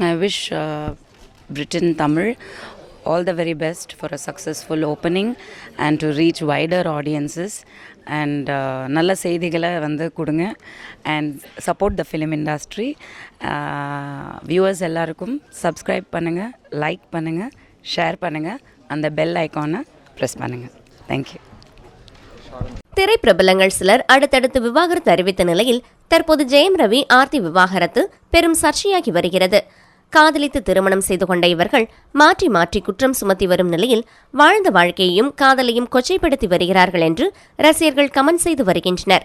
I wish uh, Britain Tamil all the very best for a successful opening and to reach wider audiences. And uh, நல்ல செய்திகளை வந்து கொடுங்க and support the film industry viewers எல்லாருக்கும் subscribe பண்ணுங்கள் like பண்ணுங்கள் share பண்ணுங்கள் அந்த bell ஐக்கானை ப்ரெஸ் பண்ணுங்கள் தேங்க்யூ திரைப்பிரபலங்கள் சிலர் அடுத்தடுத்து விவாகரத்து அறிவித்த நிலையில் தற்போது ஜெயம் ரவி ஆர்த்தி விவாகரத்து பெரும் சர்ச்சையாகி வருகிறது. காதலித்து திருமணம் செய்து கொண்ட இவர்கள் மாற்றி மாற்றி குற்றம் சுமத்தி வரும் நிலையில் வாழ்ந்த வாழ்க்கையையும் காதலையும் கொச்சைப்படுத்தி வருகிறார்கள் என்று ரசிகர்கள் கமெண்ட் செய்து வருகின்றனர்.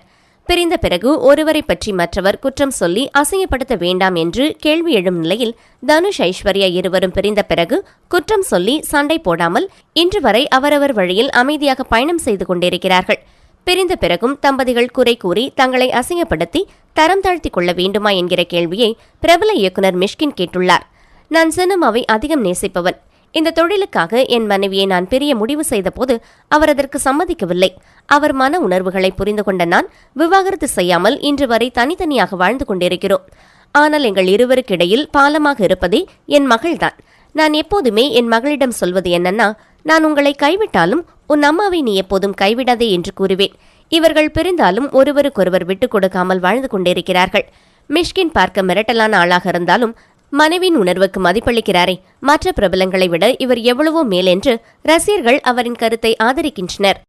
பிரிந்த பிறகு ஒருவரை பற்றி மற்றவர் குற்றம் சொல்லி அசிங்கப்படுத்த வேண்டாம் என்று கேள்வி எழும் நிலையில் தனுஷ் ஐஸ்வர்யா இருவரும் பிரிந்த பிறகு குற்றம் சொல்லி சண்டை போடாமல் இன்று வரை அவரவர் வழியில் அமைதியாக பயணம் செய்து கொண்டிருக்கிறார்கள். பிரிந்த பிறகும் தம்பதிகள் குறை கூறி தங்களை அசிங்கப்படுத்தி தரம் தாழ்த்திக் கொள்ள வேண்டுமா என்கிற கேள்வியை பிரபல இயக்குனர் மிஷ்கின் கேட்டுள்ளார். நான் சினிமாவை அதிகம் நேசிப்பவன். இந்த தொழிலுக்காக என் மனைவியை நான் பிரிய முடிவு செய்தபோது அவர் அதற்கு சம்மதிக்கவில்லை. அவர் மன உணர்வுகளை புரிந்து கொண்ட நான் விவாகரத்து செய்யாமல் இன்று வரை தனித்தனியாக வாழ்ந்து கொண்டிருக்கிறோம். ஆனால் எங்கள் இருவருக்கிடையில் பாலமாக இருப்பதே என் மகள்தான். நான் எப்போதுமே என் மகளிடம் சொல்வது என்னன்னா நான் உங்களை கைவிட்டாலும் உன் அம்மாவை நீ எப்போதும் கைவிடாதே என்று கூறுவேன். இவர்கள் பிரிந்தாலும் ஒருவருக்கொருவர் விட்டுக் கொடுக்காமல் வாழ்ந்து கொண்டிருக்கிறார்கள். மிஷ்கின் பார்க்க மிரட்டலான ஆளாக இருந்தாலும் மனைவின் உணர்வுக்கு மதிப்பளிக்கிறாரே மற்ற பிரபலங்களை விட இவர் எவ்வளவோ மேல் என்று ரசிகர்கள் அவரின் கருத்தை ஆதரிக்கின்றனர்.